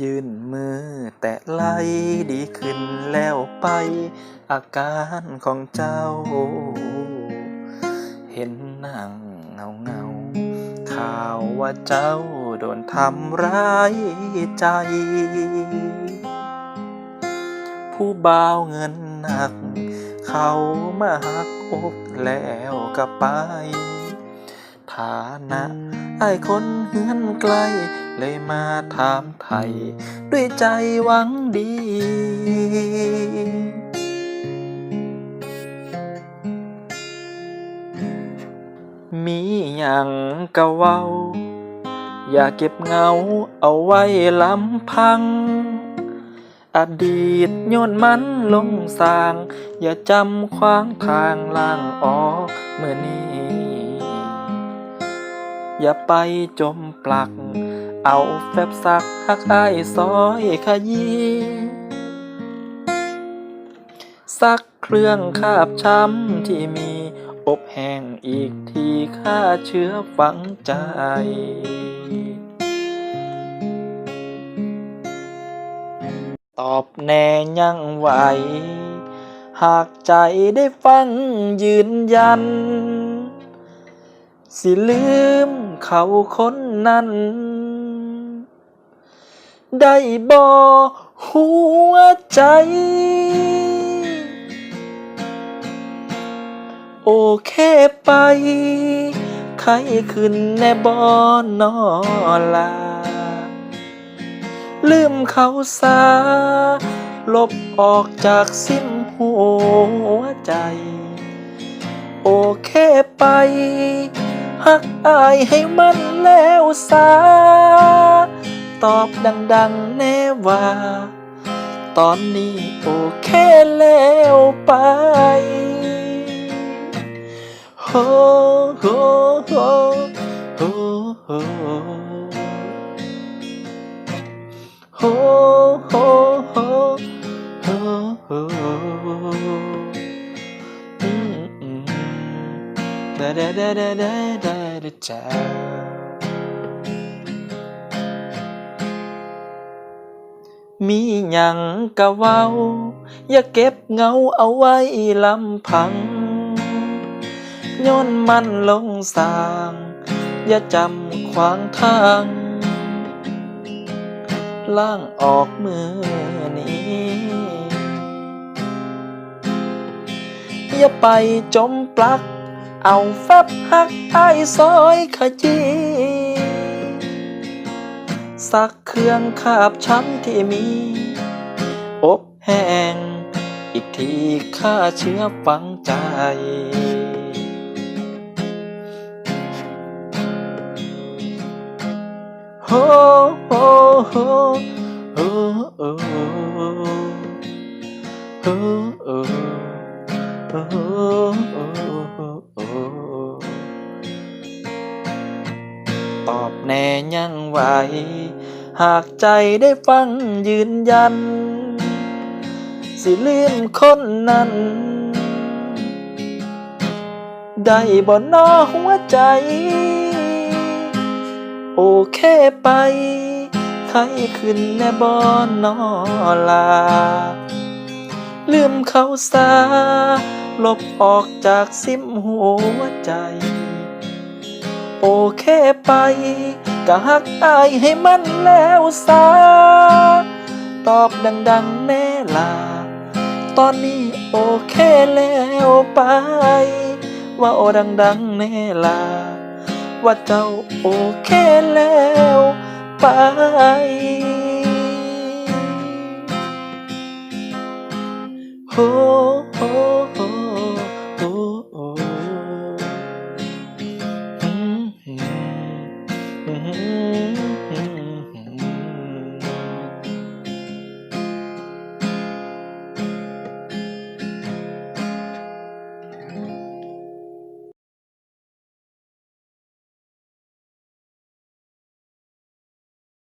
ยืนมือแต่ไหลดีขึ้นแล้วไป อาการของเจ้า เห็นนั่งเงาเงาข่าวว่าเจ้าโดนทำร้ายใจ ผู้บ่าวเงินหนัก เขามาหักอกแล้วก็ไป ฐานะไอ้คนเฮือนไกล เลยมาถามไทย ด้วยใจหวังดี มีอย่างกะเว้า อย่าเก็บเงาเอาไว้ลำพัง อดีตโยนมันลงสาง อย่าจำขวางทางล่างออกเมื่อนี้ อย่าไปจมปลัก เอาแฟบซักหักอายซอยขยี้ซักเครื่องคาบช้ำที่มี อบแห้งอีกทีฆ่าเชื้อฝังใจ ตอบแน่ยังไหว หากใจได้ฟังยืนยัน สิลืมเขาคนนั้น ได้บ่หัวใจ โอเคไป ใครขึ้นแน่บ่นอลา ลืมเขาซาลบออกจากสิ้มหัวใจ โอเคไปหักอายให้มันแล้วซา ตอบดังๆแน่ว่า ตอนนี้โอเคแล้วไปโฮโฮโฮโฮโฮโฮโฮโฮโฮโฮอืมอืมดาดาดาดาดาดาดา มีหยังกะเว้า อย่าเก็บเงาเอาไว้ลำพังย้อนมันลงสาง อย่าจำขวางทาง ล่างออกมือนี้ อย่าไปจมปลัก เอาแฟบหักไอ้ซอยขยี้ สักเครื่องคาบช้ำที่มี อบแห้ง อีกทีฆ่าเชื้อฝังใจโฮโฮโฮโฮโฮโฮโฮโฮโฮตอบแน่ยังไหว หากใจได้ฟังยืนยัน สิลืมคนนั้น ได้บ่นอหัวใจ โอเคไป ใครขึ้นแน่บอนนอลา ลืมเขาซาลบออกจากซิมหัวใจ โอเคไป ก็หักอายให้มันแล้วซาตอบดังๆแน่ลา ตอนนี้โอเคแล้วไป ว่าโอดังๆแน่ลา ว่าเจ้าโอเคแล้วไปโฮ Mm-hmm.